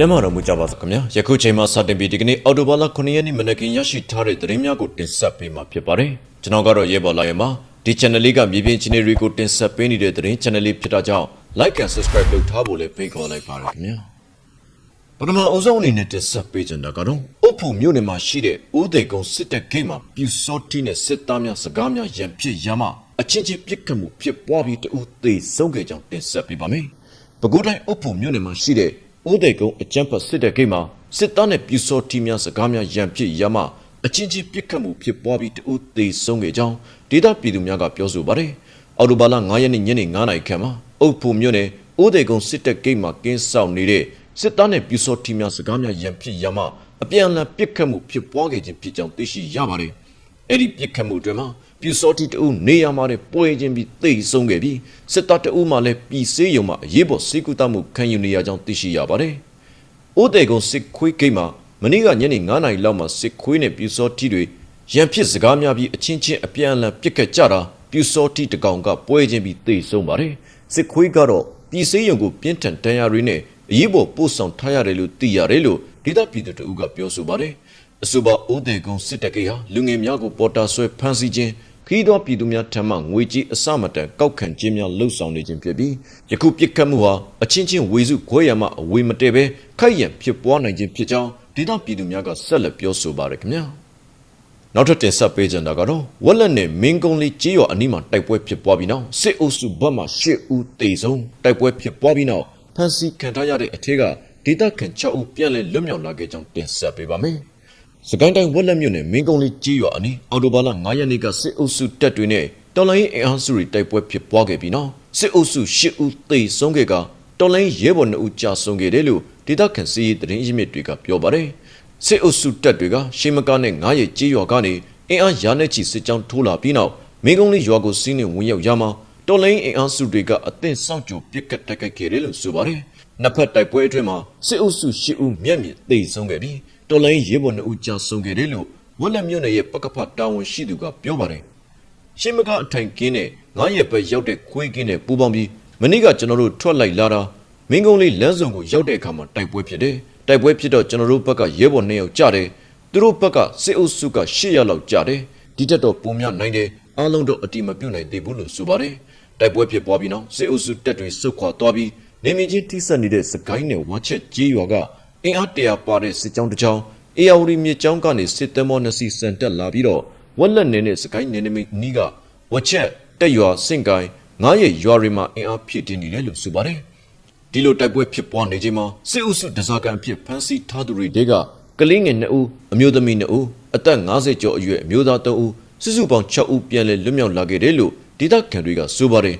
ကျမ်းမာတော်မူကြပါစို့ခင်ဗျာယခုချိန်မှာစတင်ပြီးဒီကနေ့အော်တိုဘာလ9ရက်နေ့မနက်ခင်းရရှိထားတဲ့သတင်းများကိုတင်ဆက်ပေးမှာဖြစ်ပါတယ်ကျွန်တော်ကတော့ရဲဘော်လာရဲမှာဒီ channel လေးကမြေပြင်ချင်းတွေကိုတင်ဆက်ပေးနေတဲ့သတင်း channel လေးဖြစ်တာကြောင့် like and subscribe လုပ်ထားဖို့လည်းဖိတ်ခေါ်လိုက်ပါရခင်ဗျာပထမအဆုံးအနေနဲ့တင်ဆက်ပေးချင်တာကတော့အုပ်ဖို့မြို့နယ်မှာရှိတဲ့ဦးသိကုံစစ်တပ်ဂိတ်မှာပြူစောတိနဲ့စစ်သားများစကားများရန်ဖြစ်ရမှအချင်းချင်းပြစ်ခတ်မှုဖြစ်ပွားပြီးတဦးသေဆုံးခဲ့ကြောင်းတင်ဆက်ပေးပါမယ်ပဲခူးတိုင်းအုပ်ဖို့မြို့နယ်မှာရှိတဲ့ ဦးသိကုံအကြမ်းဖက်စစ်တပ်ဂိတ်မှာစစ်သားနဲ့ပြူစောတိများစကားများရန်ဖြစ်ရမှအချင်းချင်းပြစ်ခတ်မှုဖြစ်ပွားပြီးတဦးသေဆုံးခဲ့ကြောင်းဒေသပြည်သူများကပြောဆိုပါတယ်အော်တိုဘာလ9ရက်နေ့ညနေ9နာရီခန့်မှာအုပ်ဖို့မြို့နယ်ဦးသိကုံစစ်တပ်ဂိတ်မှာကင်းဆောင်နေတဲ့စစ်သားနဲ့ပြူစောတိများစကားများရန်ဖြစ်ရမှအပြန်အလှန်ပြစ်ခတ်မှုဖြစ်ပွားခဲ့ခြင်းဖြစ်ကြောင်းသိရှိရပါတယ်အဲ့ဒီပြစ်ခတ်မှုတွေမှာ ပြူစောတိတဦးနေရာမှာနဲ့ပွဲချင်းပြီးသိဆုံးခဲ့ပြီးစစ်သားတဦးမှလည်းပြည်စေးရုံမှာအရေးပေါ်စေကူတမှုခံယူနေရကြောင်းသိရှိရပါတယ်။အိုးတေကုံစစ်ခွေးဂိတ်မှာမနေ့ကညနေ9နာရီလောက်မှာစစ်ခွေးနဲ့ပြူစောတိတွေရန်ဖြစ်စကားများပြီးအချင်းချင်းအပြန်အလှန်ပြစ်ခတ်ကြတာပြူစောတိတကောင်ကပွဲချင်းပြီးသိဆုံးပါတယ်။စစ်ခွေးကတော့ပြည်စေးရုံကိုပြင်းထန်တန်ရာတွေနဲ့အရေးပေါ်ပို့ဆောင်ထားရတယ်လို့သိရတယ်လို့ဒေသပြည်သူတို့ကပြောဆိုပါတယ်။အဆိုပါအိုးတေကုံစစ်တပ်ကိဟာလူငယ်များကိုပေါ်တာဆွဲဖမ်းဆီးခြင်း ခီးတော်ပြည်သူများထံမှငွေကြေးအစမတန်ကောက်ခံခြင်းများလှုပ်ဆောင်နေခြင်းဖြစ်ပြီးယခုပြစ်ခတ်မှုဟာအချင်းချင်းဝေစုခွဲရမှအဝေမတည့်ပဲခိုက်ရန်ဖြစ်ပွားနိုင်ခြင်းဖြစ်ကြောင်းဒေသပြည်သူများကဆက်လက်ပြောဆိုပါရခင်ဗျာနောက်ထပ်တင်ဆက်ပေးကြတာကတော့ဝက်လက်နဲ့မင်းကုန်းလေးကြေးရွာအနီးမှာတိုက်ပွဲဖြစ်ပွားပြီးနောက်စစ်အုပ်စုဘက်မှ၈ဦးတေဆုံးတိုက်ပွဲဖြစ်ပွားပြီးနောက်ဖမ်းဆီးခံထားရတဲ့အထက်ကဒေသခံ6ဦးပြန်လည်လွတ်မြောက်လာခဲ့ကြောင်းတင်ဆက်ပေးပါမယ် စကိုင်းတိုင်းဝက်လက်မြို့နယ်မင်းကုန်းလေးကြေးရွာအနီးအော်တိုဘာလ9ရက်နေ့ကစစ်အုပ်စုတပ်တွေနဲ့တော်လိုင်းအင်အားစုတွေတိုက်ပွဲဖြစ်ပွားခဲ့ပြီးနောက်စစ်အုပ်စု၈ဦးသေဆုံးခဲ့ကတော်လိုင်းရဲဘော်2ဦးကြာဆုံးခဲ့တယ်လို့ဒေသခံစီးရီးသတင်းရင်းမြစ်တွေကပြောပါတယ်စစ်အုပ်စုတပ်တွေကရှေးမကားနဲ့9ရက်ကြေးရွာကနေအင်အားရာနဲ့ချီစစ်ကြောင်းထိုးလာပြီးနောက်မင်းကုန်းလေးရွာကိုစီးနှင်ဝင်ရောက်ရမှာတော်လိုင်းအင်အားစုတွေကအသင့်စောင့်ကြိုပစ်ကတ်တိုက်ခိုက်ခဲ့တယ်လို့ဆိုပါတယ်နှစ်ဖက်တိုက်ပွဲအတွင်းမှာစစ်အုပ်စု၈ဦးမျက်မြင်သေဆုံးခဲ့ပြီး တော်လိုင်းရဲဘော်2ဦးကြာဆုံးခဲ့တယ်လို့ဝက်လက်မြို့နယ်ရဲ့ပကဖတာဝန်ရှိသူကပြောပါတယ်ရှင်းမကအထိုင်ကင်းနဲ့ငားရက်ပဲရောက်တဲ့ခွေးကင်းနဲ့ပူပေါင်းပြီးမနေ့ကကျွန်တော်တို့ထွက်လိုက်လာတာမင်းကုန်းလေးလမ်းစုံကိုရောက်တဲ့အခါမှာတိုက်ပွဲဖြစ်တယ်တိုက်ပွဲဖြစ်တော့ကျွန်တော်တို့ဘက်ကရဲဘော်2ယောက်ကြတယ်သူတို့ဘက်ကစစ်အုပ်စုက8ယောက်လောက်ကြတယ်ဒီတက်တော့ပုံများနိုင်တယ်အားလုံးတော့အတိမပြုတ်နိုင်သေးဘူးလို့ဆိုပါတယ်တိုက်ပွဲဖြစ်ပွားပြီးနောက်စစ်အုပ်စုတက်တွေစုခွာသွားပြီးနေမင်းချင်းထိစပ်နေတဲ့စကိုင်းနယ်ဝါချက်ကြီးရွာက အင်အားတရာပါတဲ့စစ်ကြောင်းတစ်ကြောင်းအေယာဝတီမြေကြောင်းကနေစစ်သမောနှစ်စီစံတက်လာပြီးတော့ဝက်လက်နေနဲ့စကိုင်းနယ်နိမိတ်နီးကဝက်ချက်တက်ရွာစင့်ကိုင်းငားရည်ရွာတွေမှာအင်အားဖြည့်တင်းနေတယ်လို့ဆိုပါတယ်ဒီလိုတိုက်ပွဲဖြစ်ပွားနေချိန်မှာစစ်အုပ်စုဒဇာကန်ဖြစ်ဖမ်းဆီးထားသူတွေကကလေးငယ်2ဦးအမျိုးသမီး2ဦးအသက်50ကျော်အရွယ်အမျိုးသား3ဦးစုစုပေါင်း6ဦးပြန်လည်လွတ်မြောက်လာခဲ့တယ်လို့ဒေသခံတွေကဆိုပါတယ်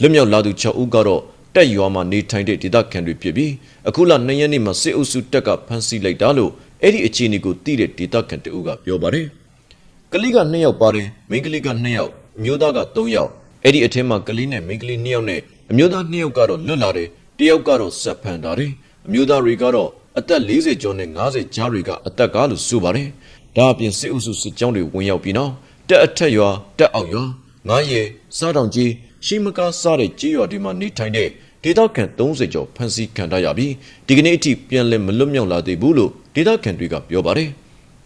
လွတ်မြောက်လာသူ6ဦးကတော့ တက်ရွာမှာနေထိုင်တဲ့ဒေသခံတွေဖြစ်ပြီးအခုလ2ရက်နေ့မှာစစ်အုပ်စုတက်ကဖမ်းဆီးလိုက်တာလို့အဲ့ဒီအခြေအနေကိုသိတဲ့ဒေသခံတဦးကပြောပါတယ်ကလေးက2ယောက်ပါတယ်မိန်းကလေးက2ယောက်အမျိုးသားက3ယောက်အဲ့ဒီအထက်မှာကလေးနဲ့မိန်းကလေး2ယောက်နဲ့အမျိုးသား2ယောက်ကတော့လွတ်လာတယ်တယောက်ကတော့ဆက်ဖန်တာတယ်အမျိုးသားတွေကတော့အသက်40ကျော်နဲ့50ကြားတွေကအသက်ကလို့ဆိုပါတယ်ဒါအပြင်စစ်အုပ်စုစစ်ကြောင်းတွေဝင်ရောက်ပြီးနောက်တက်အထက်ရွာတက်အောက်ရွာငားရဲစားတောင်ကြီး ရှိမကားစားတဲ့ကြေးရွာတွေမှာနေထိုင်တဲ့ဒေသခံ30ကျော်ဖမ်းဆီးခံထားရပြီးဒီကနေ့အထိပြန်လည်မလွတ်မြောက်လာသေးဘူးလို့ဒေသခံတွေကပြောပါတယ်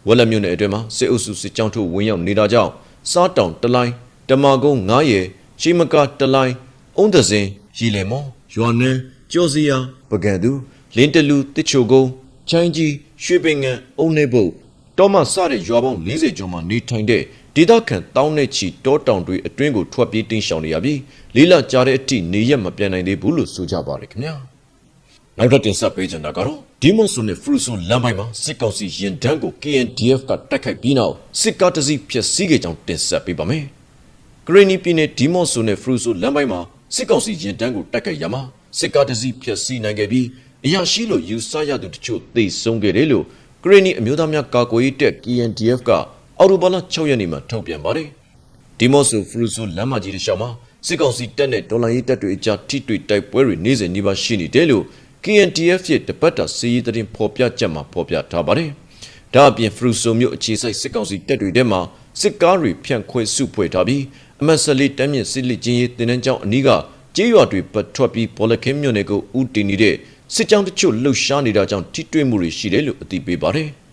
ဝက်လက်မြို့နယ်အတွင်းမှာစစ်အုပ်စုစစ်ကြောင်းထုတ်ဝင်ရောက်နေတာကြောင့်စားတောင်တလိုင်းတမာကုန်းငားရဲရှိမကားတလိုင်းအုံးသစင်ရီလေမော်ရွာနန်းကျော်စီယာပကံသူလင်းတလူတစ်ချိုကုန်းချိုင်းကြီးရွှေပင်ငံအုံနေဘုတ်တောမစတဲ့ရွာပေါင်း40ကျော်မှနေထိုင်တဲ့ ဒေသခံတောင်းနဲ့ချီတောတောင်တွေအတွင်းကိုထွက်ပြေးတင်းရှောင်နေရပြီးလေးလကြာတဲ့အထိနေရက်မပြန်နိုင်သေးဘူးလို့ဆိုကြပါတယ်ခင်ဗျာနောက်ထပ်တင်ဆက်ပေးချင်တာကတော့ဒီမွန်ဆွန်နဲ့ဖရူဆွန်လမ်းပိုင်းမှာစစ်ကောင်စီရင်တန်းကို KNDF ကတိုက်ခိုက်ပြီးနောက်စစ်ကားတစ်စီးဖျက်ဆီးခဲ့ကြောင်းတင်ဆက်ပေးပါမယ်ဂရနီပြည်နယ်ဒီမွန်ဆွန်နဲ့ဖရူဆွန်လမ်းပိုင်းမှာစစ်ကောင်စီရင်တန်းကိုတိုက်ခိုက်ရမှာစစ်ကားတစ်စီးဖျက်ဆီးနိုင်ခဲ့ပြီးအရာရှိလို့ယူဆရသူတချို့သေဆုံးခဲ့တယ်လို့ဂရနီအမျိုးသားများကာကွယ်ရေးတပ် KNDF က အော်တိုဘာလ6ရက်နေ့မှာထုတ်ပြန်ပါတယ်။ဒီမော့ဆိုဖရူဆိုလမ်းမကြီးတစ်လျှောက်မှာစစ်ကောင်စီတပ်နဲ့ဒေါ်လာရေးတပ်တွေအကြားထိတွေ့တိုက်ပွဲတွေနေ့စဉ်နှိပါရှိနေတယ်လို့ KNTF ရဲ့တပတ်တာစီးရီးသတင်းဖော်ပြချက်မှာဖော်ပြထားပါတယ်။ဒါအပြင်ဖရူဆိုမြို့အခြေစိုက်စစ်ကောင်စီတပ်တွေထဲမှာစစ်ကားတွေဖြန့်ခွဲစုဖွဲ့ထားပြီးအမတ်ဆလီတမ်းမြင့်စစ်လစ်ချင်းရေးတင်နန်းကျောင်းအနီးကကျေးရွာတွေပတ်ထွက်ပြီးဘောလခင်းမြို့နယ်ကိုဦးတည်နေတဲ့စစ်ကြောင်းတချို့လှုပ်ရှားနေတာကြောင့်ထိတွေ့မှုတွေရှိတယ်လို့အသိပေးပါတယ်။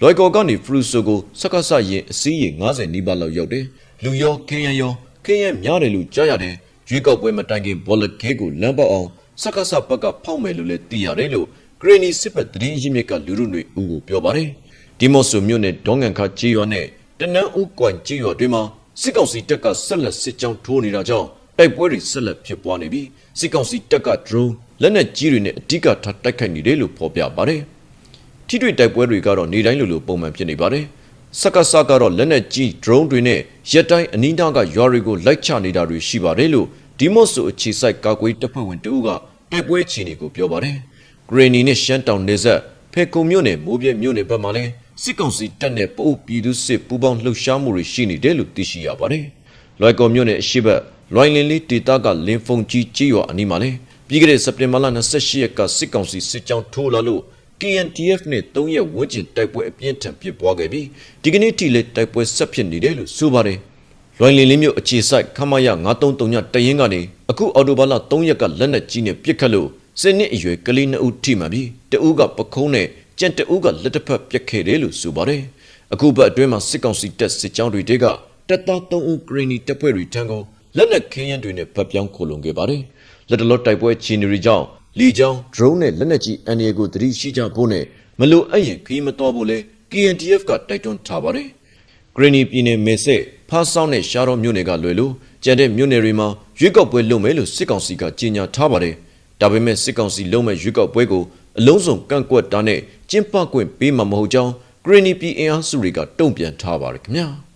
လွိုက်ကော်ကနေဖရူဆိုကိုစက္ကစရင်အစည်းရေ90နီးပါးလောက်ရောက်တယ်။လူရောခင်းရရောခင်းရများတယ်လို့ကြားရတယ်။ရွေးကောက်ပွဲမတိုင်ခင်ဘောလခဲကိုလမ်းပေါက်အောင်စက္ကစဘက်ကဖောက်မယ်လို့လည်းသိရတယ်လို့ဂရနီစစ်ဘက်သတင်းရင်းမြစ်ကလူလူတွေဦးကိုပြောပါတယ်။ဒီမော့ဆိုမြို့နယ်ဒေါငန်ခါကြီးရွာနဲ့တနန်းဦးကွမ်ကြီးရွာတွေမှာစစ်ကောင်စီတပ်ကဆက်လက်စစ်ကြောင်းထိုးနေတာကြောင့်တိုက်ပွဲတွေဆက်လက်ဖြစ်ပွားနေပြီးစစ်ကောင်စီတပ်က drone လက်နက်ကြီးတွေနဲ့အဓိကထားတိုက်ခိုက်နေတယ်လို့ဖော်ပြပါတယ်။ ထိတွေ့တိုက်ပွဲတွေကတော့နေတိုင်းလိုလိုပုံမှန်ဖြစ်နေပါတယ်။စက္ကစကတော့လက်နက်ကြီး drone တွေနဲ့ရက်တိုင်းအနီးနားကရွာတွေကိုလိုက်ချနေတာတွေရှိပါတယ်လို့ဒီမော့ဆိုအခြေစိုက်ကာကွယ်တပ်ဖွဲ့ဝင်တဦးကတိုက်ပွဲအခြေအနေကိုပြောပါတယ်။ဂရနီနဲ့ရှမ်းတောင်နေဆက်ဖေကုံမြို့နယ်မိုးပြဲမြို့နယ်ဘက်မှာလည်းစစ်ကောင်စီတပ်နဲ့ပို့ပြည်သူစစ်ပူးပေါင်းလှုပ်ရှားမှုတွေရှိနေတယ်လို့သိရှိရပါတယ်။လွိုက်ကော်မြို့နယ်အရှိဘက်လွိုင်လင်လေးဒေသကလင်းဖုန်ကြီးကြီးရွာအနီးမှာလည်းပြီးခဲ့တဲ့စက်တင်ဘာလ28ရက်ကစစ်ကောင်စီစစ်ကြောင်းထိုးလာလို့ KNTF နဲ့3ရက်ဝန်းကျင်တိုက်ပွဲအပြင်းထန်ဖြစ်ပွားခဲ့ပြီးဒီကနေ့ထိလည်းတိုက်ပွဲဆက်ဖြစ်နေတယ်လို့ဆိုပါတယ်။လွိုင်လင်လေးမြို့အခြေဆိုင်ခမရ933ညတရင်ကနေအခုအော်တိုဘာလ3ရက်ကလက်နက်ကြီးနဲ့ပစ်ခတ်လို့စနစ်အရွယ်ကလေးနှစ်ဦးထိမှန်ပြီးတဦးကပခုံးနဲ့ကြံတဦးကလက်တစ်ဖက်ပြက်ခဲ့တယ်လို့ဆိုပါတယ်။အခုဘက်အတွင်းမှာစစ်ကောင်စီတပ်စစ်ကြောင်းတွေတဲကတပ်သား3ဦးဂရင်းနီတပ်ဖွဲ့တွေထံကိုလက်နက်ခင်းရန်တွေနဲ့ဗတ်ပြောင်းခိုလုံခဲ့ပါတယ်။လက်တလောတိုက်ပွဲချီနေရီကြောင့် လီကြောင်း drone နဲ့လက်နက်ကြီးအန်ရီကိုသတိရှိကြဖို့နဲ့မလိုအပ်ရင်ခီးမတော်ဖို့လဲ KNTF ကတိုက်တွန်းထားပါတယ်။ဂရနီပြည်နယ်မေဆက်ဖားဆောင်နဲ့ရှားတော်မြို့နယ်ကလွယ်လို့ကျန်တဲ့မြို့နယ်တွေမှာရွေးကောက်ပွဲလုပ်မယ်လို့စစ်ကောင်စီကကြေညာထားပါတယ်။ဒါပေမဲ့စစ်ကောင်စီလုံးမဲ့ရွေးကောက်ပွဲကိုအလုံးစုံကန့်ကွက်တာနဲ့ကျင်းပခွင့်ပေးမှာမဟုတ်ကြောင်းဂရနီပြည်အင်အားစုတွေကတုံ့ပြန်ထားပါတယ်ခင်ဗျာ။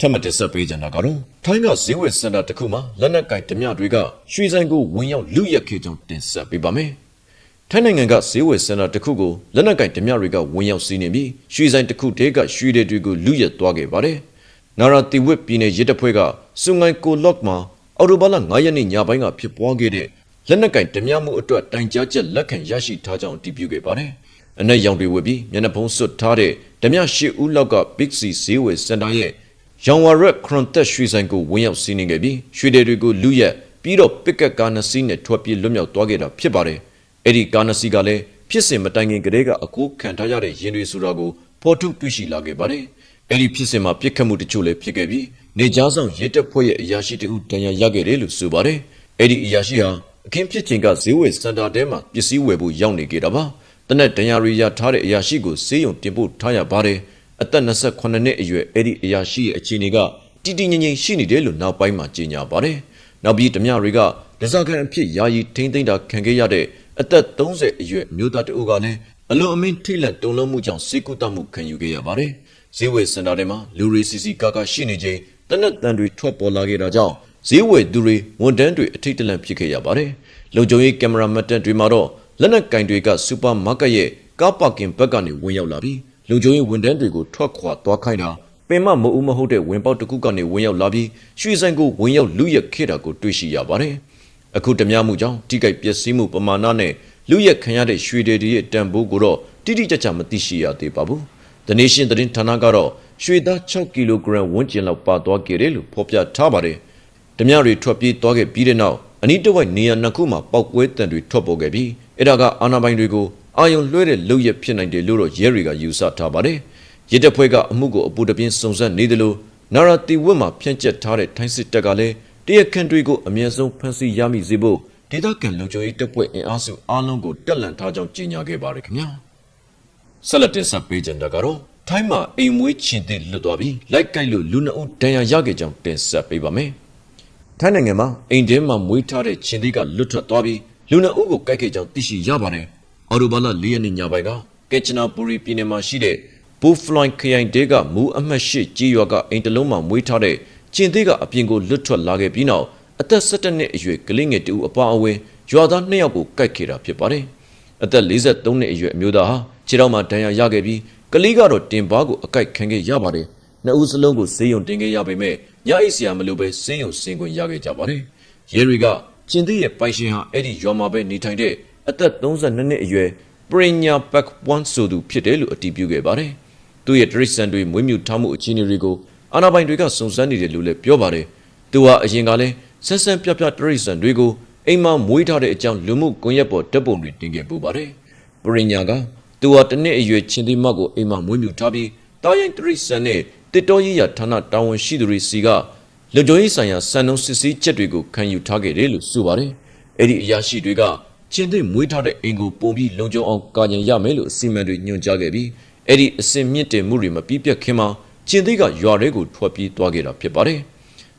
ထပ်မတက်ဆက်ပေးကြတာကတော့ထိုင်းကဈေးဝယ်စင်တာတစ်ခုမှာလက်နက်ကင်ဓမြတွေကရွှေဆိုင်ကိုဝင်ရောက်လူရက်ခေကြောင်းတင်ဆက်ပေးပါမယ်။ထိုင်းနိုင်ငံကဈေးဝယ်စင်တာတစ်ခုကိုလက်နက်ကင်ဓမြတွေကဝင်ရောက်စီးနေပြီးရွှေဆိုင်တစ်ခုတည်းကရွှေတွေတွေကိုလူရက်သွားခဲ့ပါတယ်။နာရာတီဝစ်ပြည်နယ်ရစ်တပ်ဖွဲ့ကစုံငိုင်ကိုလော့ကမှာအော်တိုဘာလ9ရက်နေ့ညပိုင်းကဖြစ်ပွားခဲ့တဲ့လက်နက်ကင်ဓမြမှုအတွက်တိုင်ကြားချက်လက်ခံရရှိထားကြောင်းတည်ပြုခဲ့ပါတယ်။အနက်ရောင်တွေဝယ်ပြီးမျက်နှာဖုံးစွပ်ထားတဲ့ဓမြရှစ်ဦးလောက်က Big C ဈေးဝယ်စင်တာရဲ့ ရောင်ဝါရက်ခရွန်သက်ရွှေဆိုင်ကိုဝင်ရောက်စီးနေခဲ့ပြီးရွှေတွေကိုလူရက်ပြီးတော့ပစ်ကတ်ကားနှစ်စီးနဲ့ထွက်ပြေးလွတ်မြောက်သွားခဲ့တာဖြစ်ပါတယ်။အဲ့ဒီကားနှစ်စီးကလည်းဖြစ်စဉ်မတိုင်ခင်ကတည်းကအကူခံထားရတဲ့ရင်တွေဆိုတာကိုဖော်ထုတ်တွေ့ရှိလာခဲ့ပါတယ်။အဲ့ဒီဖြစ်စဉ်မှာပြစ်ခတ်မှုတချို့လည်းဖြစ်ခဲ့ပြီးနေကြားဆောင်ရဲတပ်ဖွဲ့ရဲ့အရာရှိတဦးတန်ရာရခဲ့တယ်လို့ဆိုပါတယ်။အဲ့ဒီအရာရှိဟာအခင်းဖြစ်ချိန်ကဈေးဝယ်စင်တာထဲမှာပစ္စည်းဝယ်ဖို့ရောက်နေခဲ့တာပါ။တနက်တန်ရာရီရထားတဲ့အရာရှိကိုစေးရုံတင်ပို့ထားရပါတယ်။ အသက်28နှစ်အရွယ်အဲ့ဒီအရာရှိရဲ့အခြေအနေကတည်တည်ငြိမ်ငြိမ်ရှိနေတယ်လို့နောက်ပိုင်းမှာကြေညာပါတယ်။နောက်ပြီးဓမြတွေကဒဇာကန်အဖြစ်ယာယီထိမ့်သိမ့်တာခံခဲ့ရတဲ့အသက်30အရွယ်မျိုးသားတအုပ်ကလည်းအလွန်အမင်းထိတ်လန့်တုန်လှုပ်မှုကြောင့်စေကုတမှုခံယူခဲ့ရပါတယ်။ဈေးဝယ်စင်တာထဲမှာလူရီစီစီကာကာရှိနေချိန်တနက်တန်တွေထွက်ပေါ်လာခဲ့တာကြောင့်ဈေးဝယ်သူတွေဝန်တန်းတွေအထိတ်တလန့်ဖြစ်ခဲ့ရပါတယ်။လုံခြုံရေးကင်မရာမှတ်တမ်းတွေမှာတော့လက်နက်ကင်တွေကစူပါမားကတ်ရဲ့ကားပါကင်ဘက်ကနေဝင်ရောက်လာပြီး လုံခြုံရေးဝန်တန်းတွေကိုထွက်ခွာသွားခိုင်းတာပင်မမအူးမဟုတ်တဲ့ဝင်ပေါက်တစ်ခုကနေဝင်ရောက်လာပြီးရွှေဆိုင်ကိုဝင်ရောက်လူရက်ခဲ့တာကိုတွေ့ရှိရပါတယ်။အခုဓမြမှုကြောင့်တိကိုက်ပျက်စီးမှုပမာဏနဲ့လူရက်ခံရတဲ့ရွှေတွေရဲ့တန်ဖိုးကိုတော့တိတိကျကျမသိရှိရသေးပါဘူး။ The Nation သတင်းဌာနကတော့ရွှေသား6ကီလိုဂရမ်ဝန်းကျင်လောက်ပါသွားခဲ့တယ်လို့ဖော်ပြထားပါတယ်။ဓမြတွေထွက်ပြေးသွားခဲ့ပြီးတဲ့နောက်အနီးတစ်ဝိုက်နေရာနှစ်ခုမှာပောက်ကွဲတံတွေထွက်ပေါ်ခဲ့ပြီးအဲ့ဒါကအာနာပိုင်တွေကို အာယုံလွှဲတဲ့လုပ်ရဖြစ်နိုင်တယ်လို့တော့ရဲတွေကယူဆထားပါတယ်။ရဲတပ်ဖွဲ့ကအမှုကိုအပူတပြင်းစုံစမ်းနေတယ်လို့နာရာတီဝတ်မှာဖြန့်ကျက်ထားတဲ့ထိုင်းစစ်တပ်ကလည်းတရခန်တွေကိုအမြဲဆုံးဖမ်းဆီးရမိစေဖို့ဒေသခံလုံခြုံရေးတပ်ဖွဲ့အင်အားစုအားလုံးကိုတက်လန့်ထားကြောင်းကြေညာခဲ့ပါတယ်ခင်ဗျာ။ဆက်လက်တင်ဆက်ပေးကြတာကတော့ထိုင်းမှာအိမ်မွေးချင်တဲ့လွတ်သွားပြီးလိုက်ကိုက်လို့လူနှုတ်ဒဏ်ရာရခဲ့ကြောင်းတင်ဆက်ပေးပါမယ်။ထိုင်းနိုင်ငံမှာအိမ်ထဲမှာမွေးထားတဲ့ချင်းသေးကလွတ်ထွက်သွားပြီးလူနှုတ်ကိုကိုက်ခဲ့ကြောင်းသိရှိရပါတယ်။ အော်တိုဘာလ၄ရက်နေ့ညပိုင်းကကက်ချနာပူရီပြည်နယ်မှာရှိတဲ့ဘူဖလိုင်ခရိုင်တဲကမူအမှတ်၈ကြီးရွာကအိမ်တလုံးမှာမွေးထားတဲ့ချင်းသေးကအပြင်ကိုလွတ်ထွက်လာခဲ့ပြီးနောက်အသက်17နှစ်အရွယ်ကလေးငယ်တူအပါအဝင်ရွာသား2ယောက်ကိုကိုက်ခဲ့တာဖြစ်ပါတယ်။အသက်43နှစ်အရွယ်အမျိုးသားဟာခြေထောက်မှာဒဏ်ရာရခဲ့ပြီးကလေးကတော့တင်ပါကိုအကိုက်ခံခဲ့ရပါတယ်။နှစ်ဦးစလုံးကိုဆေးရုံတင်ခဲ့ရပေမဲ့ညအိစရာမလိုပဲဆေးရုံဆင်းခွင့်ရခဲ့ကြပါတယ်။ရဲတွေကချင်းသေးရဲ့ပိုင်ရှင်ဟာအဲ့ဒီရွာမှာပဲနေထိုင်တဲ့ အသက်32နှစ်အရွယ်ပရိညာဘက်ဝမ်ဆိုသူဖြစ်တယ်လို့အတည်ပြုခဲ့ပါတယ်။သူ့ရဲ့ဒရိစန်တွေမွေးမြူထားမှုအခြေအနေတွေကိုအာဏာပိုင်တွေကစုံစမ်းနေတယ်လို့လည်းပြောပါတယ်။သူဟာအရင်ကလည်းဆက်ဆန်းပြပြဒရိစန်တွေကိုအိမ်မှာမွေးထားတဲ့အကြောင်းလူမှုကွန်ရက်ပေါ်ဓာတ်ပုံတွေတင်ခဲ့ပူပါတယ်ပရိညာကသူဟာတစ်နှစ်အရွယ်ချင်းသေးမကိုအိမ်မှာမွေးမြူထားပြီးတားရင်တရိစံနဲ့တစ်တော်ရည်ရဌာနတာဝန်ရှိသူတွေစီကလူကြိုရေးဆိုင်ရာစံနှုန်းစစ်ဆေးချက်တွေကိုခံယူထားခဲ့တယ်လို့ဆိုပါတယ်အဲ့ဒီအရာရှိတွေက ချင်းသေးမွေးထားတဲ့အိမ်ကိုပုံပြီးလုံခြုံအောင်ကာကြံရမယ်လို့အစီအမံတွေညွှန်ကြားခဲ့ပြီးအဲ့ဒီအစင်မြင့်တင်မှုတွေမပြီးပြတ်ခင်မှာချင်းသေးကရွာတွေကိုထွက်ပြေးသွားခဲ့တာဖြစ်ပါတယ်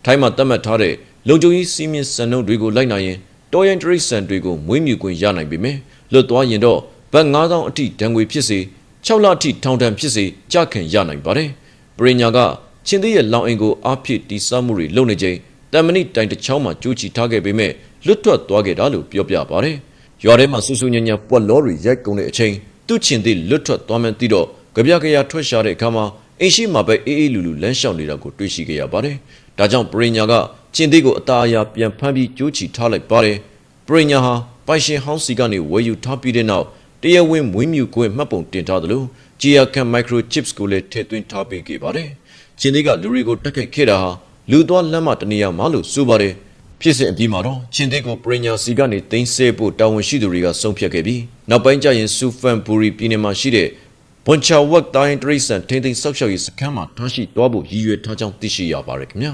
ထိုင်းမှာသတ်မှတ်ထားတဲ့လုံခြုံရေးစီးမြင့်စံနှုန်းတွေကိုလိုက်နိုင်ရင်တော်ရင်တရိစံတွေကိုမွေးမြူခွင့်ရနိုင်ပေမယ့်လွတ်သွားရင်တော့ဘတ်9000အထိဒဏ်ငွေဖြစ်စေ6လအထိထောင်ဒဏ်ဖြစ်စေကြခံရနိုင်ပါတယ်ပရိညာကချင်းသေးရဲ့လောင်အိမ်ကိုအားဖြည့်တိစောက်မှုတွေလုပ်နေချိန်တမဏိတိုင်တစ်ချောင်းမှာကျူးချီထားခဲ့ပေမဲ့လွတ်ထွက်သွားခဲ့တာလို့ပြောပြပါတယ် ရွာထဲမှာဆူဆူညံ့ညံ့ပွက်လောတွေရိုက်ကုန်တဲ့အချိန်သူ့ချင်းသေးလွတ်ထွက်သွားမှန်းသိတော့ကြပြကြရထွက်ရှာတဲ့အခါမှာအိမ်ရှိမှာပဲအေးအေးလူလူလမ်းလျှောက်နေတာကိုတွေ့ရှိခဲ့ရပါတယ်ဒါကြောင့်ပရိညာကချင်းသေးကိုအသားအရာပြန်ဖမ်းပြီးကျူးချီထားလိုက်ပါတယ်ပရိညာဟာပိုင်ရှင်ဟောင်းစီကနေဝယ်ယူထားပြီးတဲ့နောက်တရားဝင်မွေးမြူခွင့်မှတ်ပုံတင်ထားသလို GR Cam Microchips ကိုလည်းထည့်သွင်းထားပေးခဲ့ပါတယ်။ချင်းသေးကလူတွေကိုတက်ခိုက်ခဲ့တာဟာလူသွားလမ်းမတနေရာမှာလို့ဆိုပါတယ်။ ဖြစ်စဉ်အပြီးမှာတော့ချင်းသေးကိုပရိညာစီကနေတင်းဆဲဖို့တာဝန်ရှိသူတွေကဆုံးဖြတ်ခဲ့ပြီးနောက်ပိုင်းကျရင်စူဖန်ဘူရီပြည်နယ်မှာရှိတဲ့ဘွန်ချာဝက်တိုင်းတရိစံထိန်းသိမ်းဆောက်ရှောက်ရေးစခန်းမှာထားရှိသွားဖို့ရည်ရွယ်ထားကြောင်းသိရှိရပါတယ်ခင်ဗျာ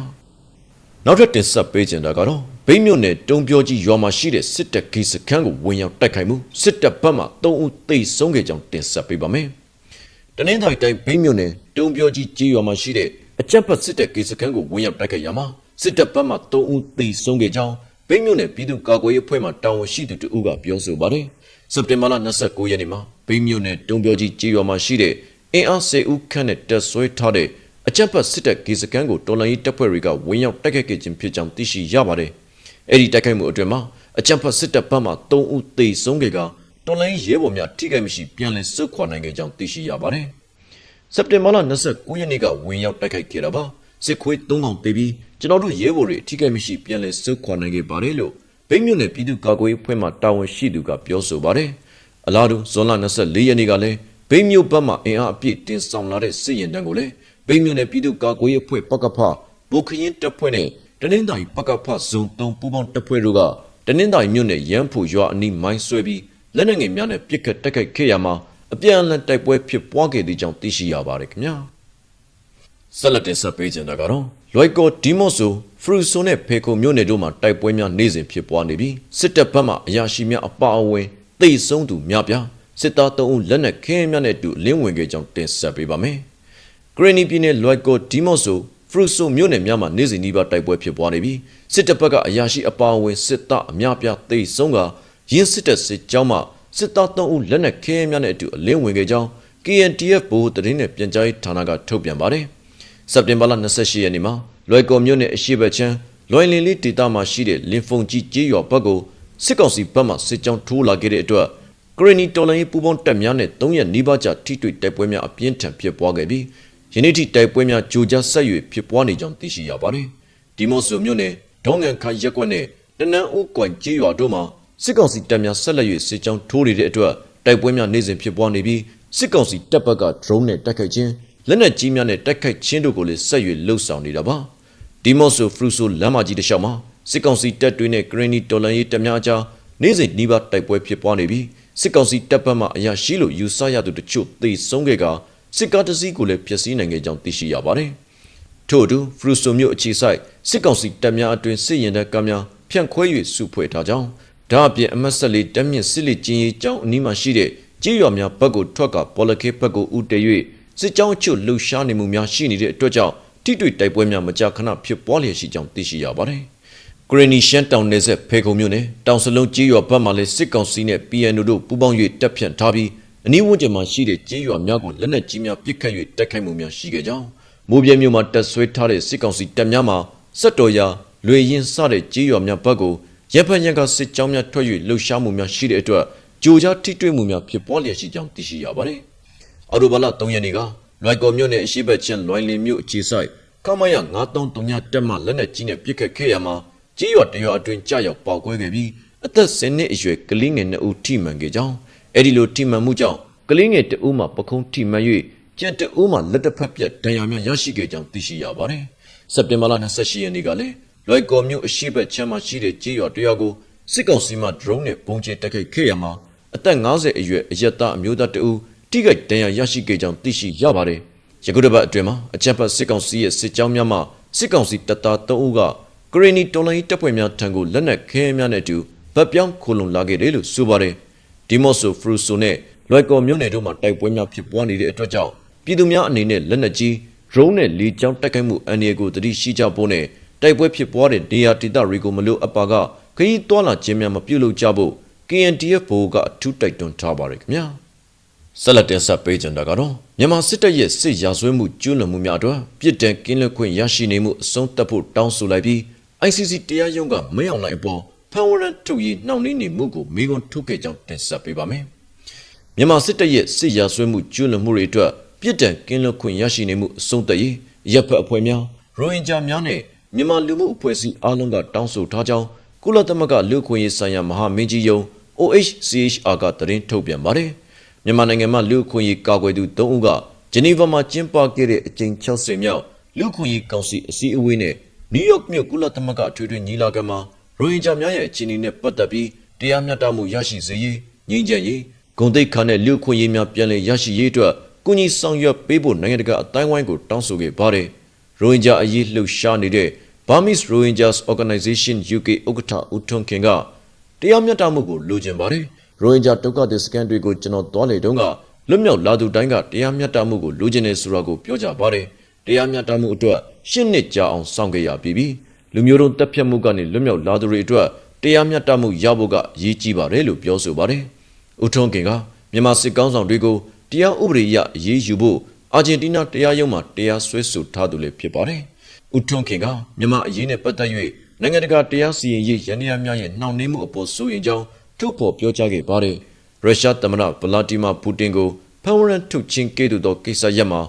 ။နောက်ထပ်တင်ဆက်ပေးချင်တာကတော့ဘိန်းမြို့နယ်တုံပြောကြီးရွာမှာရှိတဲ့စစ်တပ်ဂိတ်စခန်းကိုဝင်ရောက်တိုက်ခိုက်မှုစစ်တပ်ဘက်မှ3ဦးသေဆုံးခဲ့ကြောင်းတင်ဆက်ပေးပါမယ်။တနင်္သာရီတိုင်းဘိန်းမြို့နယ်တုံပြောကြီးကြီးရွာမှာရှိတဲ့အကြက်ပတ်စစ်တပ်ဂိတ်စခန်းကိုဝင်ရောက်တိုက်ခိုက်ရမှာ စစ်တပ်ဘက်မှ3ဦးသေဆုံးခဲ့ကြောင်းဘိန်းမြို့နယ်ပြည်သူ့ကာကွယ်ရေးအဖွဲ့မှတာဝန်ရှိသူတဦးကပြောဆိုပါတယ်။စက်တင်ဘာလ29ရက်နေ့မှာဘိန်းမြို့နယ်တုံပြောကြီးကြီးရွာမှာရှိတဲ့အင်အား10ဦးခန့်နဲ့တပ်ဆွဲထားတဲ့အကြက်ပတ်စစ်တပ်ဂိတ်စခန်းကိုတော်လှန်ရေးတပ်ဖွဲ့တွေကဝင်ရောက်တိုက်ခိုက်ခဲ့ခြင်းဖြစ်ကြောင်းသိရှိရပါတယ်။အဲ့ဒီတိုက်ခိုက်မှုအတွင်းမှာအကြံဖတ်စစ်တပ်ဘက်မှ3ဦးသေဆုံးခဲ့ကတော်လိုင်းရဲဘော်များထိခိုက်မရှိပြန်လည်စုခွာနိုင်ခဲ့ကြောင်းသိရှိရပါတယ်။စက်တင်ဘာလ29ရက်နေ့ကဝင်ရောက်တိုက်ခိုက်ခဲ့တာပါ။ စစ်ခွေး3កောင်သေပြီးကျွန်တော်တို့ရဲဘော်တွေထိခိုက်မရှိပြန်လည်စုခွာနိုင်ခဲ့ပါတယ်လို့ဗိမ်းမြို့နယ်ပြည်သူ့ကာကွယ်ရေးအဖွဲ့မှတာဝန်ရှိသူကပြောဆိုပါတယ်။အလားတူဇွန်လ24ရက်နေ့ကလည်းဗိမ်းမြို့ဘက်မှအင်အားအပြည့်တင်ဆောင်လာတဲ့စစ်ရင်တန်းကိုလည်းဗိမ်းမြို့နယ်ပြည်သူ့ကာကွယ်ရေးအဖွဲ့ပကဖဘိုခရင်တပ်ဖွဲ့နဲ့တနင်္သာရီပကဖဇုံ3ပူးပေါင်းတပ်ဖွဲ့တို့ကတနင်္သာရီမြို့နယ်ရန်ဖူရွာအနီးမိုင်းဆွဲပြီးလက်နက်ငယ်များနဲ့ပစ်ခတ်တိုက်ခိုက်ခဲ့ရမှာအပြန်အလှန်တိုက်ပွဲဖြစ်ပွားခဲ့သည့်ကြောင့်သိရှိရပါတယ်ခင်ဗျာ ဆက်လက်တင်ဆက်ပေးကြတာကတော့လွိုက်ကောဒီမော့ဆိုဖရူဆိုနဲ့ဖေခုံမြို့နယ်တို့မှာတိုက်ပွဲများနေ့စဉ်ဖြစ်ပွားနေပြီးစစ်တပ်ဘက်မှအရာရှိများအပါအဝင်တိတ်ဆုံးသူများပြားစစ်သား3ဦးလက်နက်ခဲများနဲ့အတူအလင်းဝင်ခဲ့ကြောင်းတင်ဆက်ပေးပါမယ်ဂရနီပြည်နယ်လွိုက်ကောဒီမော့ဆိုဖရူဆိုမြို့နယ်များမှာနေ့စဉ်နှီးပါတိုက်ပွဲဖြစ်ပွားနေပြီးစစ်တပ်ဘက်ကအရာရှိအပါအဝင်စစ်သားအများပြားသိဆုံးကရင်းစစ်တပ်စစ်ကြောင်းမှစစ်သား3ဦးလက်နက်ခဲများနဲ့အတူအလင်းဝင်ခဲ့ကြောင်း KNTF ဘိုးတရင်နဲ့ပြန်ကြားရေးဌာနကထုတ်ပြန်ပါတယ်။ စက်တင်ဘာလ28ရက်နေ့မှာလွိုက်ကော်မြို့နယ်အရှိဘချမ်းလွိုင်လင်လေးဒေသမှာရှိတဲ့လင်ဖုန်ကြီးကြေးရွာဘက်ကိုစစ်ကောင်စီဘက်မှစစ်ကြောင်းထိုးလာခဲ့တဲ့အတွက်ဂရနီတော်လိုင်းပူပေါင်းတပ်များနဲ့3ရက်နီးပါးကြာထိတွေ့တိုက်ပွဲများအပြင်းထန်ဖြစ်ပွားခဲ့ပြီးယနေ့ထိတိုက်ပွဲများကြိုကြားဆက်၍ဖြစ်ပွားနေကြောင်းသိရှိရပါတယ်။ဒီမော့ဆိုမြို့နယ်ဒေါငန်ခါရက်ကွက်နဲ့တနန်းဦးကွမ်ကြီးရွာတို့မှာစစ်ကောင်စီတပ်များဆက်လက်၍စစ်ကြောင်းထိုးနေတဲ့အတွက်တိုက်ပွဲများနေ့စဉ်ဖြစ်ပွားနေပြီးစစ်ကောင်စီတပ်ဘက်က drone နဲ့တိုက်ခိုက်ခြင်း လက်နက်ကြီးများနဲ့တိုက်ခိုက်ခြင်းတို့ကိုလည်းဆက်၍လှုပ်ဆောင်နေတာပါ။ဒီမော့ဆိုဖရူဆိုလမ်းမကြီးတစ်လျှောက်မှာစစ်ကောင်စီတပ်တွေနဲ့ဂရနီတော်လန်ရေးတပ်များအကြားနေ့စဉ်နှီးပါတိုက်ပွဲဖြစ်ပွားနေပြီးစစ်ကောင်စီတပ်ဘက်မှအရာရှိလို့ယူဆရသူတို့ချို့သေဆုံးခဲ့ကစစ်ကားတစ်စီးကိုလည်းဖျက်ဆီးနိုင်ခဲ့ကြောင်းသိရှိရပါတယ်။ထို့အတူဖရူဆိုမြို့အခြေစိုက်စစ်ကောင်စီတပ်များအတွင်စစ်ရင်တပ်ကများဖြန့်ခွဲ၍စုဖွဲ့ထားကြောင်းဒါအပြင်အမတ်ဆက်လေးတက်မြင့်စစ်လက်ကျင်းရေးကြောင်းအနီးမှာရှိတဲ့ကြေးရွာများဘက်ကိုထွက်ကပေါ်လခေဘက်ကိုဥတည်၍ စစ်ကြောင်းအချို့လှုပ်ရှားနေမှုများရှိနေတဲ့အတွက်ကြောင့်ထိတွေ့တိုက်ပွဲများမကြာခဏဖြစ်ပွားလျက်ရှိကြောင်းသိရှိရပါတယ်။ဂရနီရှန်တောင်နယ်ဆက်ဖေခုံမြို့နယ်တောင်စလုံးကြေးရွာဘက်မှလည်းစစ်ကောင်စီနဲ့ PNO တို့ပူးပေါင်း၍တပ်ဖြန့်ထားပြီးအနီးဝန်းကျင်မှာရှိတဲ့ကြေးရွာများကိုလက်နက်ကြီးများပစ်ခတ်၍တိုက်ခိုက်မှုများရှိခဲ့ကြောင်းမိုးပြဲမြို့မှာတပ်ဆွဲထားတဲ့စစ်ကောင်စီတပ်များမှစက်တော်ရာလွေရင်စတဲ့ကြေးရွာများဘက်ကိုရပ်ဖက်ရန်ကစစ်ကြောင်းများထွက်၍လှုပ်ရှားမှုများရှိတဲ့အတွက်ကြိုကြားထိတွေ့မှုများဖြစ်ပွားလျက်ရှိကြောင်းသိရှိရပါတယ်။ အော်တိုဘာလ3ရက်နေ့ကလွိုင်ကော်မြို့နယ်အရှိဘက်ချင်းလွိုင်လင်မြို့အခြေဆိုင်ကမရ9339တက်မှလက်နက်ကြီးနဲ့ပစ်ခတ်ခဲ့ရမှာကြေးရွာတရွာအတွင်းကြာရောက်ပေါက်ကွဲခဲ့ပြီးအသက်10နှစ်အရွယ်ကလေးငယ်2ဦးထိမှန်ခဲ့ကြောင်းအဲ့ဒီလိုထိမှန်မှုကြောင့်ကလေးငယ်တဦးမှပခုံးထိမှန်၍ကြက်တဦးမှလက်တစ်ဖက်ပြတ်ဒဏ်ရာများရရှိခဲ့ကြောင်းသိရှိရပါတယ်။စက်တင်ဘာလ28ရက်နေ့ကလည်းလွိုက်ကော်မြို့အရှိဘက်ချမ်းမှာရှိတဲ့ကြေးရွာတရွာကိုစစ်ကောင်စီမှ drone နဲ့ပုံကျဲတိုက်ခိုက်ခဲ့ရမှာအသက်50အရွယ်အရက်သားအမျိုးသားတဦး ထိခိုက်ဒဏ်ရာရရှိခဲ့ကြောင်းသိရှိရပါတယ်။ယခုတစ်ပတ်အတွင်းမှာအကြမ်းဖက်စစ်ကောင်စီရဲ့စစ်ကြောင်းများမှစစ်ကောင်စီတပ်သား3ဦးကဂရီနီတော်လိုင်းတပ်ဖွဲ့များထံကိုလက်နက်ခဲများနဲ့အတူဗတ်ပြောင်းခိုလုံလာခဲ့တယ်လို့ဆိုပါတယ်။ဒီမော့ဆိုဖရူဆိုနဲ့လွိုက်ကော်မြို့နယ်တို့မှာတိုက်ပွဲများဖြစ်ပွားနေတဲ့အတွက်ကြောင့်ပြည်သူများအနေနဲ့လက်နက်ကြီး drone နဲ့လေကြောင်းတိုက်ခိုက်မှုအန္တရာယ်ကိုသတိရှိကြဖို့နဲ့တိုက်ပွဲဖြစ်ပွားတဲ့နေရာဒေသတွေကိုမလို့အပ်ပါကခရီးတွာလာခြင်းများမပြုလုပ်ကြဖို့ KNDF ဘိုးကအထူးတိုက်တွန်းထားပါတယ်ခင်ဗျာ ဆက်လက်တင်ဆက်ပေးကြတာကတော့မြန်မာစစ်တပ်ရဲ့စစ်ရာဇဝဲမှုကျူးလွန်မှုများအတွက်ပြည်တံကင်းလွတ်ခွင့်ရရှိနေမှုအဆုံးသတ်ဖို့တောင်းဆိုလိုက်ပြီး ICC တရားရုံးကမရောက်နိုင်အပေါ်ဖန်ဝရန်ထုတ်ရေးနှောင့်နှေးနေမှုကိုမိကွန်းထုတ်ခဲ့ကြောင်းတင်ဆက်ပေးပါမယ်မြန်မာစစ်တပ်ရဲ့စစ်ရာဇဝဲမှုကျူးလွန်မှုတွေအတွက်ပြည်တံကင်းလွတ်ခွင့်ရရှိနေမှုအဆုံးသတ်ရေးရပ်ဖက်အဖွဲ့များရိုဟင်ဂျာများနဲ့မြန်မာလူမှုအဖွဲ့အစည်းအားလုံးကတောင်းဆိုထားကြောင်းကုလသမဂ္ဂလူ့အခွင့်အရေးဆိုင်ရာမဟာမင်းကြီးယုံ OHCHR ကသတင်းထုတ်ပြန်ပါတယ်။ မြန်မာနိုင်ငံမှာလူ့အခွင့်အရေးကာကွယ်သူ၃ဦးကဂျနီဗာမှာကျင်းပခဲ့တဲ့အကြိမ်60မြောက်လူ့အခွင့်အရေးကောင်စီအစည်းအဝေးနဲ့နယူးယောက်မြို့ကုလသမဂ္ဂအထွေထွေညီလာခံမှာရိုဟင်ဂျာများရဲ့အခြေအနေနဲ့ပတ်သက်ပြီးတရားမျှတမှုရရှိစေရေးငြိမ်းချမ်းရေးဂုဏ်သိက္ခာနဲ့လူ့အခွင့်အရေးများပြန်လည်ရရှိရေးအတွက်ကုညီဆောင်ရွက်ပေးဖို့နိုင်ငံတကာအတိုင်းအဝိုင်းကိုတောင်းဆိုခဲ့ပါတယ်။ရိုဟင်ဂျာအရေးလှုပ်ရှားနေတဲ့ Burmese Rohingyas Organization UK ဥက္ကဋ္ဌဦးထွန်းခင်ကတရားမျှတမှုကိုလိုချင်ပါတယ်။ ရိုဟင်ဂျာဒုက္ခသည်စခန်းတွေကိုကျွန်တော်သွားလေတုန်းကလွတ်မြောက်လာသူတိုင်းကတရားမျှတမှုကိုလိုချင်တယ်ဆိုတာကိုပြောကြပါတယ်။တရားမျှတမှုအတွက်ရှစ်နှစ်ကြာအောင်စောင့်ခဲ့ရပြီးပြီ။လူမျိုးတုံးတပ်ဖြတ်မှုကနေလွတ်မြောက်လာသူတွေအတွက်တရားမျှတမှုရဖို့ကအရေးကြီးပါတယ်လို့ပြောဆိုပါတယ်။ဦးထွန်းခင်ကမြန်မာစစ်ကောင်းဆောင်တွေကိုတရားဥပဒေအရအရေးယူဖို့အာဂျင်တီးနားတရားရုံးမှာတရားစွဲဆိုထားသူလည်းဖြစ်ပါတယ်။ဦးထွန်းခင်ကမြန်မာအရေးနဲ့ပတ်သက်၍နိုင်ငံတကာတရားစီရင်ရေးရန်ရများရဲ့နှောင့်နှေးမှုအပေါ်စိုးရိမ်ကြောင်း ထုတ်ဖော်ပြောကြားခဲ့ပါတယ်။ရုရှားသမ္မတဗလာတီမာပူတင်ကိုဖန်ဝရန်ထုတ်ချင်းကဲ့သို့သောကိစ္စရပ်မှာ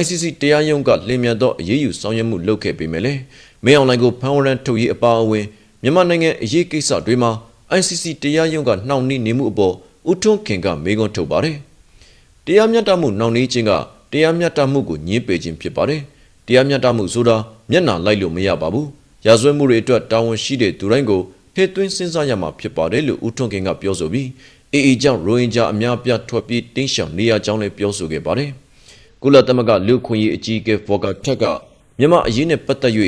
ICC တရားရုံးကလျင်မြန်သောအရေးယူဆောင်ရွက်မှုလုပ်ခဲ့ပေမဲ့လည်းမင်းအောင်လှိုင်ကိုဖန်ဝရန်ထုတ်ရေးအပါအဝင်မြန်မာနိုင်ငံအရေးကိစ္စတွေမှာ ICC တရားရုံးကနှောင့်နှေးနေမှုအပေါ်ဦးထွန်းခင်ကမေးခွန်းထုတ်ပါတယ်။တရားမျှတမှုနှောင့်နှေးခြင်းကတရားမျှတမှုကိုညှင်းပယ်ခြင်းဖြစ်ပါတယ်။တရားမျှတမှုဆိုတာမျက်နှာလိုက်လို့မရပါဘူး။ရာဇဝတ်မှုတွေအတွက်တာဝန်ရှိတဲ့သူတိုင်းကို ထည့်သွင်းစဉ်းစားရမှာဖြစ်ပါတယ်လို့ဦးထွန်းခင်ကပြောဆိုပြီးအေအေကြောင့်ရိုဟင်ဂျာအများပြားထွက်ပြေးတင်းရှောင်နေရကြောင်းလည်းပြောဆိုခဲ့ပါတယ်။ကုလသမဂ္ဂလူ့ခွင့်ရေးအကြီးအကဲဖော်ကာထက်ကမြန်မာအရေးနဲ့ပတ်သက်၍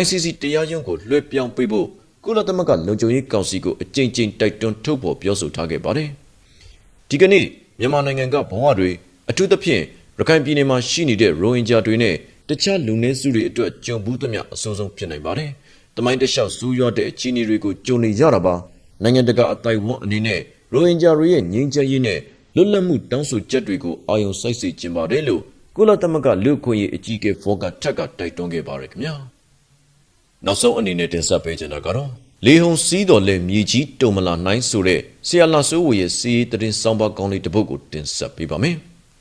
ICC တရားရုံးကိုလွှဲပြောင်းပေးဖို့ကုလသမဂ္ဂလုံခြုံရေးကောင်စီကိုအကြိမ်ကြိမ်တိုက်တွန်းထုတ်ဖော်ပြောဆိုထားခဲ့ပါတယ်။ဒီကနေ့မြန်မာနိုင်ငံကဘဝတွေအထူးသဖြင့်ရခိုင်ပြည်နယ်မှာရှိနေတဲ့ရိုဟင်ဂျာတွေနဲ့တခြားလူနည်းစုတွေအတွက်ကြုံဘူးသမျှအဆိုးဆုံးဖြစ်နိုင်ပါတယ်။ တမိုင်းတလျှောက်စူးရွတဲ့အခြေအနေတွေကိုကြုံနေရတာပါ။နိုင်ငံတကာအတိုင်းအဝန်အနေနဲ့ရိုဟင်ဂျာတွေရဲ့ငြိမ်းချမ်းရေးနဲ့လွတ်လပ်မှုတောင်းဆိုချက်တွေကိုအာရုံစိုက်စေချင်ပါတယ်လို့ကုလသမဂ္ဂလူ့အခွင့်အရေးအကြီးအကဲဖော်ကထက်ကတိုက်တွန်းခဲ့ပါတယ်ခင်ဗျာ။နောက်ဆုံးအနေနဲ့တင်ဆက်ပေးချင်တာကတော့လေဟုံစီးတော်လဲမြေကြီးတုံမလာနိုင်ဆိုတဲ့ဆရာလာဆိုးဝေရဲ့စီးတရင်စောင်းပါကောင်းလေးတစ်ပုဒ်ကိုတင်ဆက်ပေးပါမယ်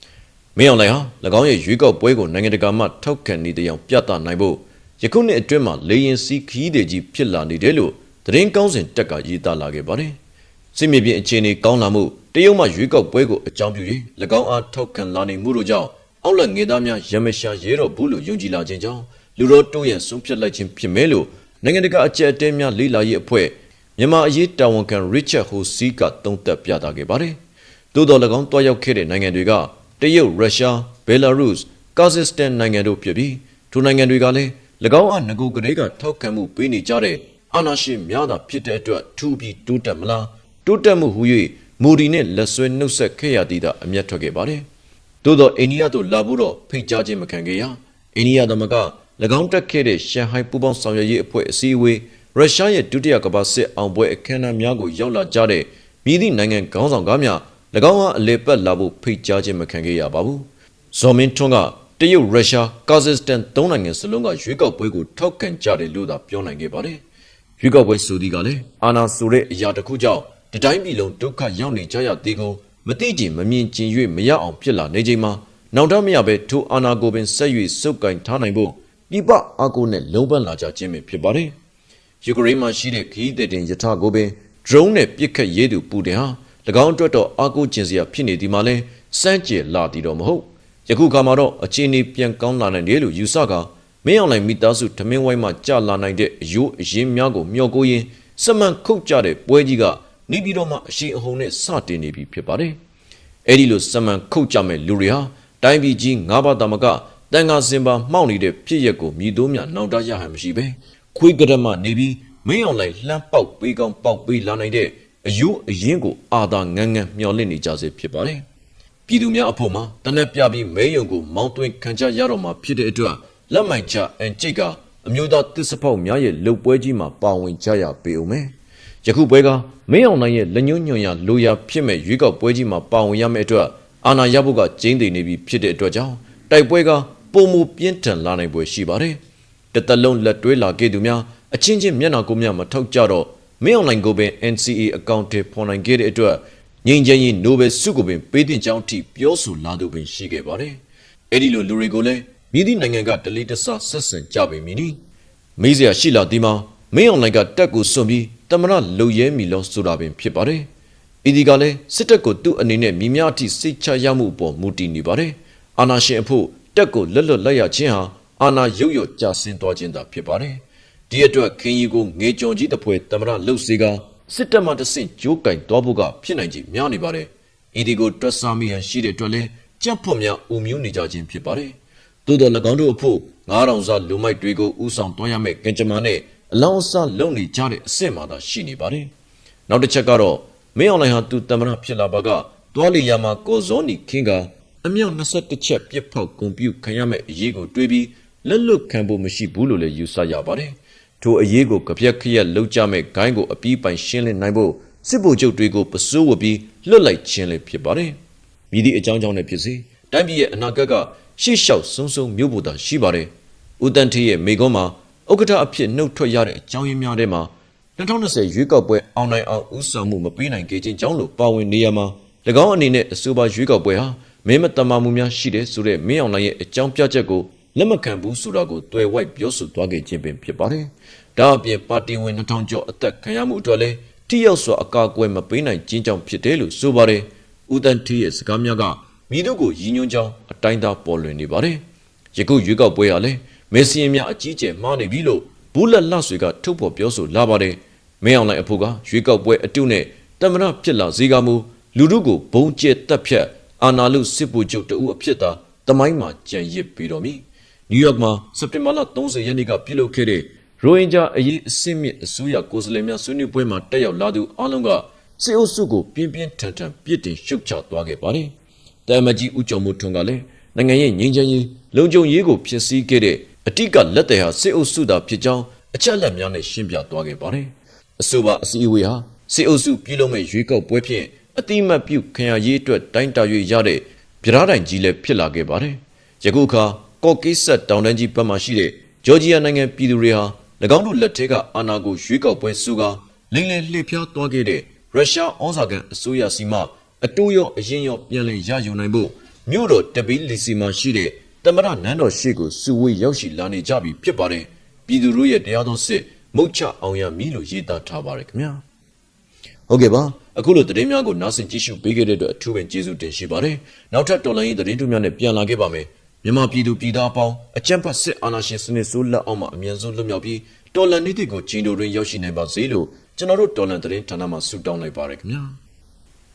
။မင်းအောင်လှိုင်ဟာ၎င်းရဲ့ရွေးကောက်ပွဲကိုနိုင်ငံတကာမှထောက်ခံနေတဲ့အောင်ပြသနိုင်ဖို့ ယခုနှစ်အတွင်းမှာလေရင်စီးခီးတွေကြီးဖြစ်လာနေတယ်လို့သတင်းကောင်းစဉ်တက်ကရေးသားလာခဲ့ပါတယ်။စစ်မြေပြင်အခြေအနေကောင်းလာမှုတရုတ်မှရွေးကောက်ပွဲကိုအကြောင်းပြု၍၎င်းအားထောက်ခံလာနေမှုတို့ကြောင့်အောက်လက်ငယ်သားများရမရှာရဲတော့ဘူးလို့ယုံကြည်လာခြင်းကြောင့်လူတော်တိုးရန်ဆုံးဖြတ်လိုက်ခြင်းဖြစ်မယ်လို့နိုင်ငံတကာအကြက်အတဲများလေးလာရေးအဖွဲ့မြန်မာအရေးတာဝန်ခံ Richard Hosi ကသုံးသပ်ပြသခဲ့ပါတယ်။သို့တော်၎င်းတွားရောက်ခဲ့တဲ့နိုင်ငံတွေကတရုတ်၊ရုရှား၊ဘယ်လာရုစ်၊ကာဇက်စတန်နိုင်ငံတို့ဖြစ်ပြီးထိုနိုင်ငံတွေကလည်း၎ င်းအားငကိုကလေးကထောက်ခံမှုပေးနေကြတဲ့အာဏာရှင်များသာဖြစ်တဲ့အတွက်ထူပြီးတိုးတက်မလားတိုးတက်မှုဟူ၍မူဒီနဲ့လက်ဆွဲနှုတ်ဆက်ခဲ့ရသည်သာအမျက်ထွက်ခဲ့ပါတယ်။သို့သောအိန္ဒိယသို့လာဖို့တော့ဖိတ်ကြားခြင်းမခံခဲ့ရ။အိန္ဒိယသမက၎င်းတက်ခဲ့တဲ့ရှန်ဟိုင်းပူးပေါင်းဆောင်ရွက်ရေးအဖွဲ့အစည်းအဝေးရုရှားရဲ့ဒုတိယကမ္ဘာစစ်အောင်ပွဲအခမ်းအနားများကိုရောက်လာကြတဲ့မြည်သည့်နိုင်ငံခေါင်းဆောင်ကားများ၎င်းဟာအလေပတ်လာဖို့ဖိတ်ကြားခြင်းမခံခဲ့ရပါဘူး။ဇော်မင်းထွန်းက တရုတ်ရုရှားကာဇက်စတန်သုံးနိုင်ငံစလုံးကရွေးကောက်ပွဲကိုထောက်ခံကြတယ်လို့သာပြောနိုင်ခဲ့ပါတယ်။ရွေးကောက်ပွဲဆိုသည်ကလည်းအာနာဆိုတဲ့အရာတစ်ခုကြောင့်တတိုင်းပြည်လုံးဒုက္ခရောက်နေကြရသေးကုန်မတိကျင်မမြင်ကျင်၍မရအောင်ဖြစ်လာနေချိန်မှာနောက်တော့မရပဲထိုအာနာကိုပင်ဆက်၍စုပ်ကင်ထားနိုင်ဖို့ပြပအာကိုနဲ့လုံးပန်းလာကြခြင်းပဲဖြစ်ပါတယ်။ယူကရိန်းမှာရှိတဲ့ခီးတဲ့တင်ယထာကိုပင် drone နဲ့ပစ်ခတ်ရေးသူပူတင်ဟာ၎င်းအတွက်တော့အာကိုကျင်စရာဖြစ်နေဒီမှာလဲစမ်းကြယ်လာသည်တော့မဟုတ်။ ယခုခါမှာတော့အခြေအနေပြန်ကောင်းလာနိုင်တယ်လို့ယူဆကမင်းအောင်လှိုင်မိသားစုထမင်းဝိုင်းမှာကြာလာနိုင်တဲ့အယိုးအရင်များကိုမျှော်ကိုရင်းစမန်ခုတ်ကြတဲ့ပွဲကြီးကနေပြည်တော်မှာအရှိန်အဟုန်နဲ့စတင်နေပြီဖြစ်ပါတယ်။အဲဒီလိုစမန်ခုတ်ကြမဲ့လူတွေဟာတိုင်းပြည်ကြီး၅ပါးတာမကတန်ခါစင်ပါမှောက်နေတဲ့ဖြစ်ရက်ကိုမြည်သုံးမြနောင်တရဟန်မရှိပဲခွေးကရမနေပြီးမင်းအောင်လိုက်လှမ်းပေါက်ပေးကောင်းပေါက်ပေးလာနိုင်တဲ့အယိုးအရင်ကိုအာသာငန်းငန်းမျောလင့်နေကြစေဖြစ်ပါတယ်။ ပြည်သူများအဖို့မှာတနက်ပြပြီးမဲယုံကိုမောင်းသွင်းခံကြရတော့မှာဖြစ်တဲ့အတွက်လက်မိုင်ချအန်ကျိတ်ကအမျိုးသားတစ်စဖောက်များရဲ့လှုပ်ပွဲကြီးမှာပါဝင်ကြရပေဦးမယ်။ယခုပွဲကမင်းအောင်နိုင်ရဲ့လက်ညှိုးညွန်ရလိုရာဖြစ်မဲ့ရွေးကောက်ပွဲကြီးမှာပါဝင်ရမယ့်အတွက်အာဏာရဖို့ကကျင်းတည်နေပြီဖြစ်တဲ့အတွက်ကြောင့်တိုက်ပွဲကပုံမူပြင်းထန်လာနိုင်ပွဲရှိပါတယ်။တသက်လုံးလက်တွဲလာခဲ့သူများအချင်းချင်းမျက်နှာကိုမျက်မထောက်ကြတော့မင်းအောင်နိုင်ကိုပင် NCA အကောင့်တွေဖော်နိုင်ခဲ့တဲ့အတွက် ငြိမ်းချမ်းရေးနိုဘယ်ဆုကိုပင်ပေးတင်ကြောင်းထိပြောဆိုလာသူပင်ရှိခဲ့ပါတယ်။အဲ့ဒီလိုလူတွေကိုလည်းမြည်သည့်နိုင်ငံကဒလီတဆဆက်ဆံကြပေမည်နီ။မေးစရာရှိလာဒီမှာမင်းအောင်နိုင်ကတက်ကိုစွန့်ပြီးတမရလုံရဲမီလို့ဆိုတာပင်ဖြစ်ပါတယ်။ဤဒီကလည်းစစ်တပ်ကိုသူ့အနေနဲ့မိများအထိစိတ်ချရမှုအပေါ်မူတည်နေပါတယ်။အာနာရှင်အဖို့တက်ကိုလက်လွတ်လိုက်ရခြင်းဟာအာနာရုပ်ရကြဆင်းသွားခြင်းသာဖြစ်ပါတယ်။ဒီအတွက်ခင်းကြီးကိုငေကြုံကြီးတစ်ဖွဲတမရလှုပ်စေက စစ်တပ်မှတဆင့်ကြိုးကင်သွားဖို့ကဖြစ်နိုင်ခြင်းများနေပါတယ်။ဤဒီကိုတွက်ဆမိဟန်ရှိတဲ့အတွက်လည်းကြက်ဖွတ်များအုံမျိုးနေကြခြင်းဖြစ်ပါတယ်။သို့တော်၎င်းတို့အဖို့9000စာလူမိုက်တွေကိုဥဆောင်သွားရမယ့်ကံကြမ္မာနဲ့အလောင်းအစားလုံနေကြတဲ့အဆင့်မှသာရှိနေပါတယ်။နောက်တစ်ချက်ကတော့မင်းအောင်လှိုင်ဟာသူတမရဖြစ်လာပါကသွားလီယာမှာကိုစောနီခင်းကအမြောက်21ချက်ပြစ်ဖောက်ဂုံပြုတ်ခံရမယ့်အရေးကိုတွေးပြီးလက်လွတ်ခံဖို့မရှိဘူးလို့လည်းယူဆရပါတယ်။ ထိုအရေးကိုကြပြက်ခရက်လှုပ်ကြမဲ့ဂိုင်းကိုအပြီးပိုင်ရှင်းလင်းနိုင်ဖို့စစ်ဗိုလ်ချုပ်တွေကိုပစိုးဝပြီးလွတ်လိုက်ခြင်းလည်းဖြစ်ပါတယ်။မြည်သည့်အကြောင်းကြောင့်လည်းဖြစ်စေတိုင်းပြည်ရဲ့အနာဂတ်ကရှေ့လျှောက်ဆုံးဆုံးမျိုးဖို့သာရှိပါတယ်။ဦးတန်းထေးရဲ့မိကုံးမှာဥက္ကဋ္ဌအဖြစ်နှုတ်ထွက်ရတဲ့အကြောင်းရင်းများထဲမှာ2020ရွေးကောက်ပွဲအောင်နိုင်အောင်ဦးဆောင်မှုမပေးနိုင်ခဲ့ခြင်းကြောင့်လို့ပါဝင်နေရမှာ၎င်းအနေနဲ့အဆိုပါရွေးကောက်ပွဲဟာမင်းမတမာမှုများရှိတဲ့ဆိုတဲ့မင်းအောင်လှိုင်ရဲ့အကြောင်းပြချက်ကို လက်မခံဘူးဆိုတာကိုတွေ့ဝိုက်ပြောဆိုသွားခဲ့ခြင်းပင်ဖြစ်ပါတယ်။ဒါအပြင်ပါတီဝင်2000ကျော်အသက်ခံရမှုအတွက်လည်းထိရောက်စွာအကာအကွယ်မပေးနိုင်ခြင်းကြောင့်ဖြစ်တယ်လို့ဆိုပါတယ်။ဦးတန်းထီးရဲ့စကားများကမိတို့ကိုရည်ညွှန်းကြောင်းအတိုင်းသားပေါ်လွင်နေပါတယ်။ယခုရွေးကောက်ပွဲဟာလည်းမေဆီယင်များအကြီးကျယ်မှားနေပြီလို့ဘူးလက်လှဆွေကထုတ်ဖော်ပြောဆိုလာပါတယ်။မင်းအောင်လှိုင်အဖို့ကရွေးကောက်ပွဲအတုနဲ့တမရဖြစ်လာစေကမူလူတို့ကိုဘုံကျဲတက်ဖြတ်အာနာလူစစ်ဗိုလ်ချုပ်တဦးအဖြစ်သာတမိုင်းမှာကြံရစ်ပြီးတော့မည် နယူးယောက်မှာစက်တင်ဘာလ30ရက်နေ့ကပြုလုပ်ခဲ့တဲ့ရိုဟင်ဂျာအရေးအစင်းမြစ်အစိုးရကိုယ်စားလှယ်များဆွေးနွေးပွဲမှာတက်ရောက်လာသူအလုံးကစစ်အုပ်စုကိုပြင်းပြင်းထန်ထန်ပြစ်တင်ရှုတ်ချသွားခဲ့ပါတယ်။တာမကြီးဦးကျော်မှုထွန်းကလည်းနိုင်ငံရဲ့ငြိမ်းချမ်းရေးလုံခြုံရေးကိုဖျက်ဆီးခဲ့တဲ့အတိကလက်သည်ဟာစစ်အုပ်စုသာဖြစ်ကြောင်းအချက်အလက်များနဲ့ရှင်းပြသွားခဲ့ပါတယ်။အဆိုပါအစည်းအဝေးဟာစစ်အုပ်စုပြည်လုံးမဲ့ရွေးကောက်ပွဲဖြင့်အတိမတ်ပြုခံရရေးအတွက်တိုင်းတာ၍ရတဲ့ပြရားတိုင်ကြီးလည်းဖြစ်လာခဲ့ပါတယ်။ယခုအခါ ကော့ကိစ္စတ်တောင်တန်းကြီးဘက်မှရှိတဲ့ဂျော်ဂျီယာနိုင်ငံပြည်သူတွေဟာ၎င်းတို့လက်ထက်ကအာဏာကိုရွေးကောက်ပွဲစုကလိမ့်လည်လှည့်ဖျားသွားခဲ့တဲ့ရုရှားဩဇာကန်အစိုးရစီမှအတိုးရောအရင်ရောပြန်လည်ရယူနိုင်ဖို့မြို့တော်တပီလီစီမှာရှိတဲ့တမရနန်းတော်ရှိကိုစုဝေးရောက်ရှိလာနေကြပြီဖြစ်ပါတယ်။ပြည်သူတို့ရဲ့တရားတော်စစ်မုတ်ချအောင်ရမည်လို့ရေးသားထားပါတယ်ခင်ဗျာ။ဟုတ်ကဲ့ပါအခုလိုသတင်းများကိုနားဆင်ကြည့်ရှုပေးခဲ့တဲ့အတွက်အထူးပင်ကျေးဇူးတင်ရှိပါတယ်။နောက်ထပ်တော်လိုင်းရေးသတင်းတို့များနဲ့ပြန်လာခဲ့ပါမယ်။ မြန်မာပြည်သူပြည်သားအပေါင်းအကြံဖတ်စစ်အာဏာရှင်စနစ်ဆိုးလက်အောက်မှာအမြန်ဆုံးလွတ်မြောက်ပြီးတော်လန်နေ့တွေကိုဂျင်းတို့တွင်ရောက်ရှိနိုင်ပါစေလို့ကျွန်တော်တို့တော်လန်သတင်းဌာနမှဆုတောင်းလိုက်ပါရခင်ဗျာ။